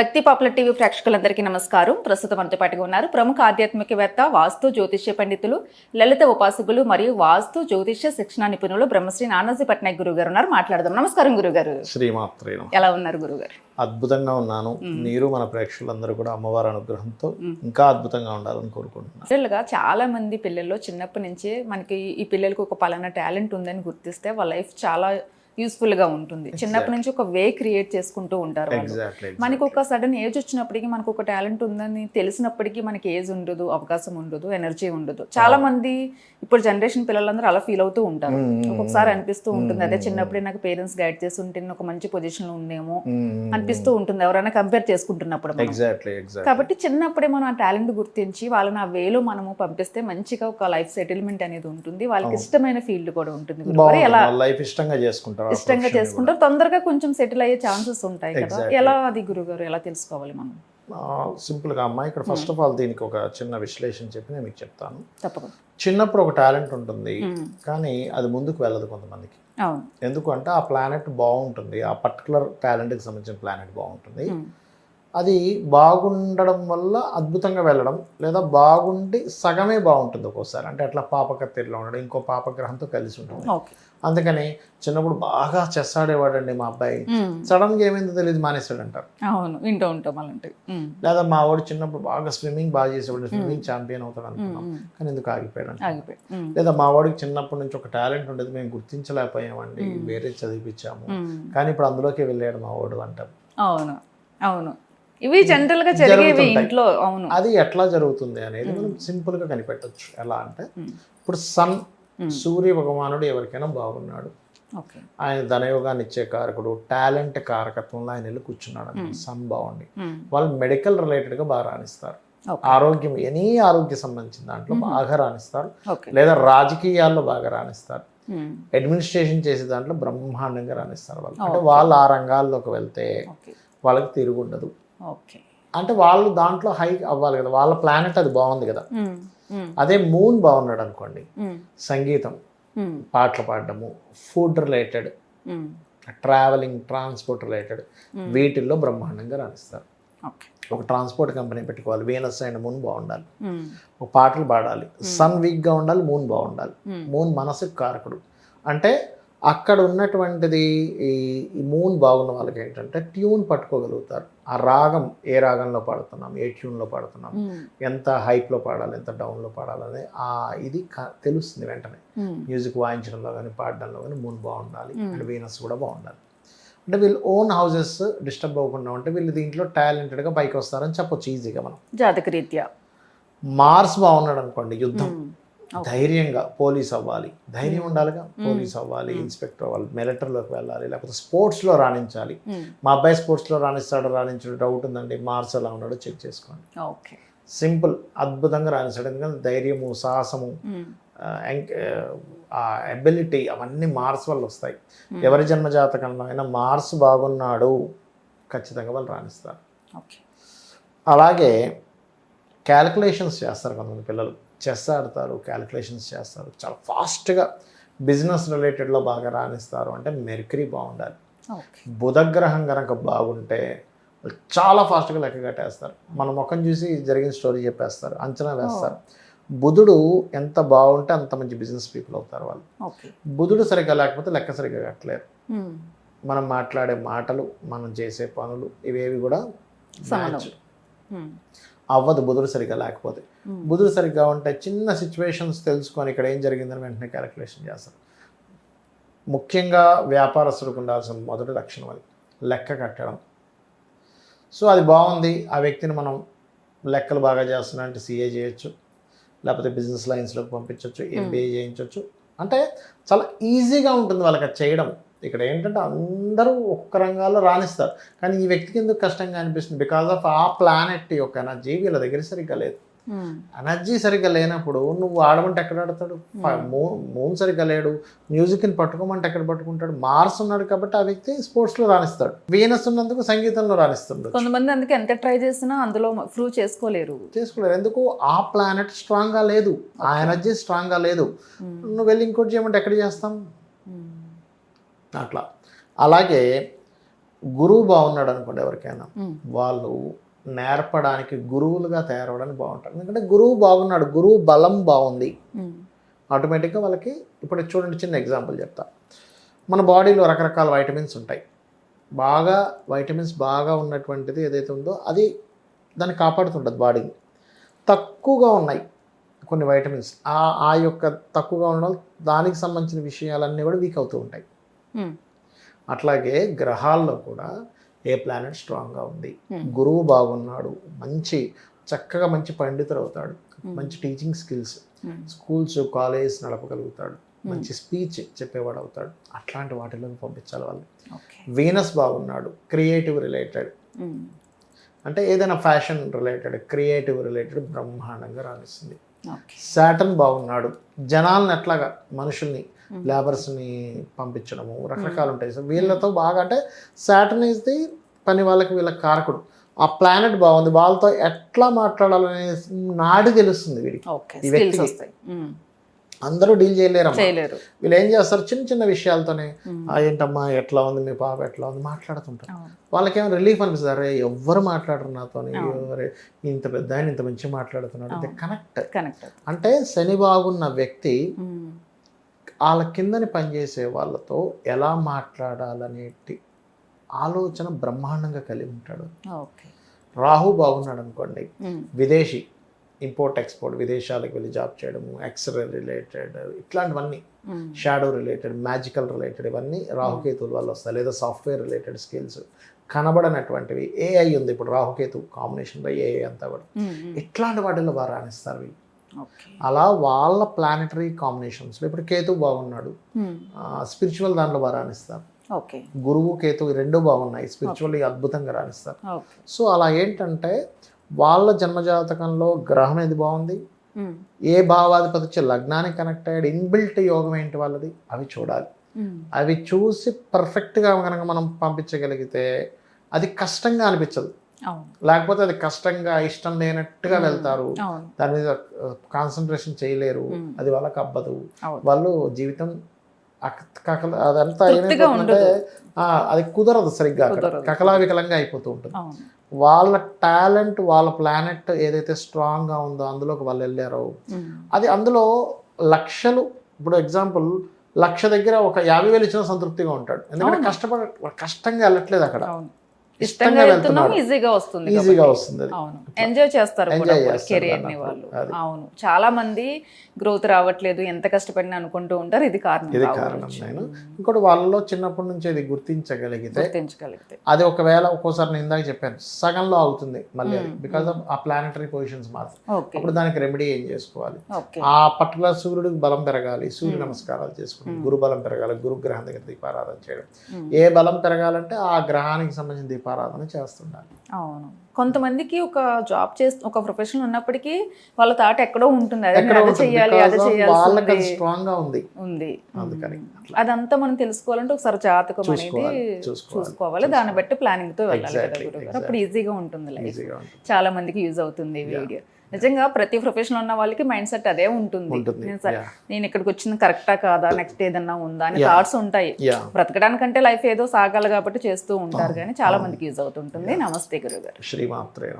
భక్తి popular TV ప్రేక్షకులందరికీ నమస్కారం. ప్రస్తుతం మనతో పాటుగా ఉన్నారు ప్రముఖ ఆధ్యాత్మికవేత్త వాస్తు జ్యోతిష్య పండితులు లలిత ఉపాసకులు మరియు వాస్తు జ్యోతిష్య శిక్షణ నిపుణులు బ్రహ్మశ్రీ నానాజీ పట్నాయక్ గురువు గారు ఉన్నారు. మాట్లాడదాం. నమస్కారం గురుగారు. శ్రీమాత్రేయం ఎలా ఉన్నారు గురుగారు? అద్భుతంగా ఉన్నాను. మీరు మన ప్రేక్షకులందరూ కూడా అమ్మవారి అనుగ్రహంతో ఇంకా అద్భుతంగా ఉండాలని కోరుకుంటున్నాను. పిల్లలుగా చాలా మంది పిల్లల్లో చిన్నప్పటి నుంచే మనకి ఈ పిల్లలకు ఒక పలానా టాలెంట్ ఉందని గుర్తిస్తే వాళ్ళ లైఫ్ చాలా యూస్ఫుల్గా ఉంటుంది. చిన్నప్పటి నుంచి ఒక వే క్రియేట్ చేసుకుంటూ ఉంటారు మనకు ఒక సడన్ ఏజ్ వచ్చినప్పటికీ మనకు ఒక టాలెంట్ ఉందని తెలిసినప్పటికీ మనకి ఏజ్ ఉండదు అవకాశం ఉండదు ఎనర్జీ ఉండదు. చాలా మంది ఇప్పుడు జనరేషన్ పిల్లలందరూ అలా ఫీల్ అవుతూ ఉంటారు. ఒక్కొక్కసారి అనిపిస్తూ ఉంటుంది. అదే చిన్నప్పుడే నాకు పేరెంట్స్ గైడ్ చేస్తుంటే ఒక మంచి పొజిషన్లో ఉండేమో అనిపిస్తూ ఉంటుంది. ఎవరైనా కంపేర్ చేసుకుంటున్నప్పుడు కాబట్టి చిన్నప్పుడే మనం ఆ టాలెంట్ గుర్తించి వాళ్ళని ఆ వేలో మనము పంపిస్తే మంచిగా ఒక లైఫ్ సెటిల్మెంట్ అనేది ఉంటుంది. వాళ్ళకి ఇష్టమైన ఫీల్డ్ కూడా ఉంటుంది. ఎలా లైఫ్ ఇష్టంగా చేసుకుంటారు. ఇష్టంగా చేసుకుంటారు. తొందరగా కొంచెం సెటిల్ అయ్యే ఛాన్సెస్ ఉంటాయి కదా. ఎలా అది గురుగారు ఎలా తెలుసుకోవాలి మనం? కూడా. ఆ, simple గా అమ్మా ఇక్కడ ఫస్ట్ ఆఫ్ ఆల్ దీనికి ఒక చిన్న విశ్లేషణ చెప్పి నేను మీకు చెప్తాను. తప్పకుండా. చిన్నప్పుడు ఒక టాలెంట్ ఉంటుంది. కానీ అది ముందుకు వెళ్ళదు కొంతమందికి. ఎందుకంటే ఆ ప్లానెట్ బాగుంటుంది ఆ పర్టికులర్ టాలెంట్కి సంబంధించిన ప్లానెట్ బాగుంటుంది. అది బాగుండడం వల్ల అద్భుతంగా వెళ్ళడం లేదా బాగుండి సగమే బాగుంటుంది ఒక్కోసారి. అంటే అట్లా పాపకత్తెరలో ఉండడం ఇంకో పాపగ్రహంతో కలిసి ఉంటుంది అందుకని చిన్నప్పుడు బాగా చెస్ ఆడేవాడండి మా అబ్బాయి. సడన్గా ఏమైందో తెలియదు మానేస్తాడు అంటారు అవును వింటూ ఉంటాం అలాంటివి. లేదా మా వాడు చిన్నప్పుడు బాగా స్విమ్మింగ్ బాగా చేసేవాడు స్విమ్మింగ్ ఛాంపియన్ అవుతాడు అనుకున్నాం. కానీ ఎందుకు ఆగిపోయాడు అంటారు. ఆగిపోయి ఉమ్. లేదా మా వాడికి చిన్నప్పటి నుంచి ఒక టాలెంట్ ఉండేది మేము గుర్తించలేకపోయామండి వేరే చదివిపించాము. కానీ ఇప్పుడు అందులోకి వెళ్ళాడు మా వాడు అంటారు. అవును అవును. ఇవి జనరల్గా జరిగేవి. ఇంట్లో అవును. అది ఎట్లా జరుగుతుంది అనేది మనం సింపుల్గా కనిపెట్టవచ్చు ఎలా అంటే. ఇప్పుడు సన్. సూర్య భగవానుడు ఎవరికైనా బాగున్నాడు. ఆయన ధనయోగాన్ని ఇచ్చే కారకుడు టాలెంట్ కారకత్వంలో ఆయన వెళ్ళి కూర్చున్నాడు సన్ బాగుండి. వాళ్ళు మెడికల్ రిలేటెడ్గా బాగా రాణిస్తారు. ఆరోగ్యం ఎనీ ఆరోగ్య సంబంధించిన దాంట్లో బాగా రాణిస్తారు. లేదా రాజకీయాల్లో బాగా రాణిస్తారు. అడ్మినిస్ట్రేషన్ చేసే దాంట్లో బ్రహ్మాండంగా రాణిస్తారు వాళ్ళు. అంటే వాళ్ళు ఆ రంగాల్లోకి వెళ్తే వాళ్ళకి తిరుగుండదు. ఓకే అంటే వాళ్ళు దాంట్లో హై అవ్వాలి కదా వాళ్ళ ప్లానెట్ అది బాగుంది కదా. అదే మూన్ బాగున్నాడు అనుకోండి. సంగీతం. పాటలు పాడడము food related. Traveling transport related వీటిల్లో బ్రహ్మాండంగా రాణిస్తారు ఒక ట్రాన్స్పోర్ట్ కంపెనీ పెట్టుకోవాలి వీనస్ అండ్ మూన్ బాగుండాలి. ఒక పాటలు పాడాలి సన్ వీక్గా ఉండాలి మూన్ బాగుండాలి. మూన్ మనసుకు కారకుడు అంటే అక్కడ ఉన్నటువంటిది ఈ మూన్ బాగున్న వాళ్ళకి ఏంటంటే ట్యూన్ పట్టుకోగలుగుతారు. ఆ రాగం ఏ రాగంలో పాడుతున్నాం ఏ ట్యూన్లో పాడుతున్నాం ఉమ్. ఎంత హైప్లో పాడాలి ఎంత డౌన్లో పాడాలని ఆ ఇది తెలుస్తుంది వెంటనే. మ్యూజిక్ వాయించడంలో కానీ పాడడంలో కానీ మూన్ బాగుండాలి. అండ్ వీనస్ కూడా బాగుండాలి. అంటే వీళ్ళు ఓన్ హౌసెస్ డిస్టర్బ్ అవ్వకుండా ఉంటే వీళ్ళు దీంట్లో టాలెంటెడ్గా పైకి వస్తారని చెప్పొచ్చు ఈజీగా మనం. జాతక రీత్యా మార్స్ బాగున్నాడు అనుకోండి యుద్ధం. ధైర్యంగా పోలీస్ అవ్వాలి. ధైర్యం ఉండాలిగా? పోలీస్ అవ్వాలి ఇన్స్పెక్టర్ అవ్వాలి మిలిటరీలోకి వెళ్ళాలి లేకపోతే స్పోర్ట్స్లో రాణించాలి. మా అబ్బాయి స్పోర్ట్స్లో రాణిస్తాడో రాణించడం డౌట్ ఉందండి మార్స్ ఎలా ఉన్నాడో చెక్ చేసుకోండి. ఓకే సింపుల్ అద్భుతంగా రాణిస్తాడు. ఎందుకంటే ధైర్యము సాహసము. ఆ, అబిలిటీ అవన్నీ మార్స్ వల్ల వస్తాయి. ఎవరి జన్మ జాతకంలో అయినా మార్స్ బాగున్నాడు ఖచ్చితంగా వాళ్ళు రాణిస్తారు. ఓకే అలాగే క్యాలిక్యులేషన్స్ చేస్తారు కొంతమంది పిల్లలు. చెస్ ఆడతారు క్యాలిక్యులేషన్స్ చేస్తారు. చాలా ఫాస్ట్గా బిజినెస్ రిలేటెడ్లో బాగా రాణిస్తారు. అంటే మెర్కరీ బాగుండాలి. బుధగ్రహం కనుక బాగుంటే వాళ్ళు చాలా ఫాస్ట్గా లెక్క కట్టేస్తారు. మన ముఖం చూసి జరిగిన స్టోరీ చెప్పేస్తారు అంచనా వేస్తారు. బుధుడు ఎంత బాగుంటే అంత మంచి బిజినెస్ పీపుల్ అవుతారు వాళ్ళు. బుధుడు సరిగ్గా లేకపోతే లెక్క సరిగ్గా కట్టలేరు. మనం మాట్లాడే మాటలు మనం చేసే పనులు ఇవేవి కూడా. అవ్వదు బుధుడు సరిగ్గా లేకపోతే. బుధుడు సరిగ్గా ఉంటే చిన్న సిచ్యువేషన్స్ తెలుసుకొని ఇక్కడ ఏం జరిగిందని వెంటనే క్యాలిక్యులేషన్ చేస్తారు. ముఖ్యంగా వ్యాపారస్తుడికి ఉండాల్సిన మొదటి లక్షణం అది లెక్క కట్టడం. సో అది బాగుంది. ఆ వ్యక్తిని మనం లెక్కలు బాగా చేస్తున్నా అంటే సీఏ చేయొచ్చు. లేకపోతే బిజినెస్ లైన్స్లోకి పంపించవచ్చు ఎంబీఏ చేయించవచ్చు అంటే చాలా ఈజీగా ఉంటుంది వాళ్ళకి అది చేయడం. ఇక్కడ ఏంటంటే అందరూ ఒక్క రంగాల్లో రాణిస్తారు. కానీ ఈ వ్యక్తికి ఎందుకు కష్టంగా అనిపిస్తుంది? బికాస్ ఆఫ్ ఆ ప్లానెట్ యొక్క ఎనర్జీ వీళ్ళ దగ్గర సరిగ్గా లేదు. ఎనర్జీ సరిగ్గా లేనప్పుడు నువ్వు ఆడమంటే ఎక్కడ ఆడతాడు? మూన్ మూన్ సరిగ్గా లేడు. మ్యూజిక్ని పట్టుకోమంటే ఎక్కడ పట్టుకుంటాడు? మార్స్ ఉన్నాడు కాబట్టి ఆ వ్యక్తి స్పోర్ట్స్లో రాణిస్తాడు. వీనస్ ఉన్నందుకు సంగీతంలో రాణిస్తుండడు కొంతమంది అందుకే ఎంత ట్రై చేసినా అందులో ప్రూవ్ చేసుకోలేరు. చేసుకోలేరు. ఎందుకు? ఆ ప్లానెట్ స్ట్రాంగ్గా లేదు. ఆ ఎనర్జీ స్ట్రాంగ్గా లేదు. ఉమ్. నువ్వు వెళ్ళి ఇంకోటి చేయమంటే ఎక్కడ చేస్తాం. అట్లా. అలాగే గురువు బాగున్నాడు అనుకోండి ఎవరికైనా. వాళ్ళు నేర్పడానికి గురువులుగా తయారవడానికి బాగుంటారు. ఎందుకంటే గురువు బాగున్నాడు గురువు బలం బాగుంది. ఆటోమేటిక్గా వాళ్ళకి ఇప్పుడు చూడండి చిన్న ఎగ్జాంపుల్ చెప్తా. మన బాడీలో రకరకాల వైటమిన్స్ ఉంటాయి. బాగా వైటమిన్స్ బాగా ఉన్నటువంటిది ఏదైతే ఉందో అది దాన్ని కాపాడుతుంటుంది బాడీని తక్కువగా ఉన్నాయి కొన్ని వైటమిన్స్. ఆ ఆ యొక్క తక్కువగా ఉన్న దానికి సంబంధించిన విషయాలన్నీ కూడా వీక్ అవుతూ ఉంటాయి. అట్లాగే గ్రహాల్లో కూడా ఏ ప్లానెట్ స్ట్రాంగ్గా ఉంది? Hmm. గురువు బాగున్నాడు. మంచి చక్కగా మంచి పండితుడు అవుతాడు Hmm. మంచి టీచింగ్ స్కిల్స్ స్కూల్స్ కాలేజ్ నడపగలుగుతాడు. మంచి స్పీచ్ చెప్పేవాడు అవుతాడు అట్లాంటి వాటిలోకి పంపించాలి వాళ్ళు వీనస్ బాగున్నాడు. క్రియేటివ్ రిలేటెడ్ అంటే ఏదైనా ఫ్యాషన్ రిలేటెడ్ క్రియేటివ్ రిలేటెడ్ బ్రహ్మాండంగా రాణిస్తుంది. శాటన్ బాగున్నాడు. జనాలను ఎట్లాగా మనుషుల్ని లేబర్స్ని పంపించడము రకరకాలు ఉంటాయి. సో వీళ్ళతో బాగా అంటే శాటన్ ఈజ్ ది పని వాళ్ళకి వీళ్ళకి కారకుడు. ఆ ప్లానెట్ బాగుంది. వాళ్ళతో ఎట్లా మాట్లాడాలనే నాడి తెలుస్తుంది వీడికి. ఈ వ్యక్తికి. అందరూ డీల్ చేయలేరు. వీళ్ళు ఏం చేస్తారు? చిన్న చిన్న విషయాలతోనే ఉమ్, "ఆ, ఏంటమ్మా ఎట్లా ఉంది? మీ పాప ఎట్లా ఉంది? మాట్లాడుతుంటారు. వాళ్ళకేమో రిలీఫ్ అనిపిస్తుంది. అరే ఎవ్వరు మాట్లాడరు నాతోని. ఎవరు ఇంత పెద్ద ఆయన ఇంత మంచి మాట్లాడుతున్నాడు. కనెక్ట్. కనెక్ట్ అంటే శని బాగున్న వ్యక్తి వాళ్ళ కిందని పనిచేసే వాళ్ళతో ఎలా మాట్లాడాలనేటి ఆలోచన బ్రహ్మాండంగా కలిగి ఉంటాడు. ఓకే. రాహు బాగున్నాడు అనుకోండి విదేశీ ఇంపోర్ట్ ఎక్స్పోర్ట్ విదేశాలకు వెళ్ళి జాబ్ చేయడము ఎక్స్రే రిలేటెడ్ ఇట్లాంటివన్నీ షాడో రిలేటెడ్ మ్యాజికల్ రిలేటెడ్ ఇవన్నీ రాహుకేతువుల వల్ల వస్తాయి. లేదా సాఫ్ట్వేర్ రిలేటెడ్ స్కిల్స్ కనబడనటువంటివి. ఏఐ ఉంది ఇప్పుడు రాహుకేతు కాంబినేషన్లో ఏఐ అంతా కూడా. ఇట్లాంటి వాటిల్లో బాగా రాణిస్తారు వీళ్ళు. అలా వాళ్ళ ప్లానటరీ కాంబినేషన్స్లో ఇప్పుడు కేతు బాగున్నాడు. స్పిరిచువల్ దాంట్లో బాగా రాణిస్తారు. గురువు కేతు రెండు బాగున్నాయి స్పిరిచువల్లీ అద్భుతంగా రాణిస్తారు. సో అలా ఏంటంటే వాళ్ళ జన్మజాతకంలో గ్రహం ఏది బాగుంది? ఏ భావాధిపతి వచ్చి లగ్నానికి కనెక్ట్ అయ్యాడు? ఇన్బిల్ట్ యోగం ఏంటి వాళ్ళది? అవి చూడాలి. అవి చూసి పర్ఫెక్ట్గా కనుక మనం పంపించగలిగితే అది కష్టంగా అనిపించదు. లేకపోతే అది కష్టంగా ఇష్టం లేనట్టుగా వెళ్తారు. దాని మీద కాన్సన్ట్రేషన్ చేయలేరు. అది వాళ్ళకి అబ్బదు. వాళ్ళు జీవితం కకల అదంతా ఆ, అది కుదరదు సరిగ్గా. కకలావికలంగా అయిపోతూ ఉంటుంది. వాళ్ళ టాలెంట్ వాళ్ళ ప్లానెట్ ఏదైతే స్ట్రాంగ్గా ఉందో అందులోకి వాళ్ళు వెళ్ళారో అది అందులో లక్షలు ఇప్పుడు ఎగ్జాంపుల్ లక్ష దగ్గర ఒక యాభై వేలు ఇచ్చిన సంతృప్తిగా ఉంటాడు. ఎందుకంటే కష్టపడ కష్టంగా వెళ్ళట్లేదు అక్కడ. ఇష్టంగా వెళ్తున్నాం ఈజీగా వస్తుంది ఈజీగా. వస్తుంది అవును. ఎంజాయ్ చేస్తారు కెరియర్ని వాళ్ళు. అవును. చాలా మంది గ్రోత్ రావట్లేదు ఎంత కష్టపడినా అనుకుంటూ ఉంటారు ఇది కారణం ఇది. కారణం నేను. ఇంకోటి వాళ్ళలో చిన్నప్పటి నుంచి అది గుర్తించగలిగితే గుర్తించగలిగితే. అది ఒకవేళ ఒక్కోసారి నేను ఇందాక చెప్పాను సగంలో అవుతుంది మళ్ళీ because of a planetary positions మాత్రం. అప్పుడు దానికి రెమెడీ ఏం చేసుకోవాలి? ఆ పర్టికులర్ సూర్యుడికి బలం పెరగాలి సూర్య నమస్కారాలు చేసుకోవాలి గురు బలం పెరగాలి గురు గ్రహం దగ్గర దీపారాధన చేయడం. ఏ బలం పెరగాలంటే ఆ గ్రహానికి సంబంధించిన దీపారాధన చేస్తుండాలి అవును. కొంతమందికి ఒక జాబ్ చేస్తూ ఒక ప్రొఫెషన్ ఉన్నప్పటికీ వాళ్ళ తాట ఎక్కడో ఉంటుంది. అదే ఎక్కడ నేను అది చేయాల్సింది స్ట్రాంగ్గా ఉంది. ఉంది. అందుకని. అదంతా మనం తెలుసుకోవాలంటే ఒకసారి జాతకం అనేది చూసుకోవాలి, దాన్ని బట్టి ప్లానింగ్తో వెళ్ళాలి. అప్పుడు ఈజీగా ఉంటుంది లైఫ్ చాలా మందికి యూజ్ అవుతుంది వీడియో నిజంగా ప్రతి ప్రొఫెషన్ ఉన్న వాళ్ళకి మైండ్ సెట్ అదే ఉంటుంది. నేను ఇక్కడికి వచ్చింది కరెక్టా కాదా? నెక్స్ట్ ఏదన్నా ఉందా? అని థాట్స్ ఉంటాయి. బ్రతకడానికంటే లైఫ్ ఏదో సాగాలి కాబట్టి చేస్తూ ఉంటారు కానీ చాలా మందికి యూజ్ అవుతుంటుంది. నమస్తే గురుగారు శ్రీమాత్రే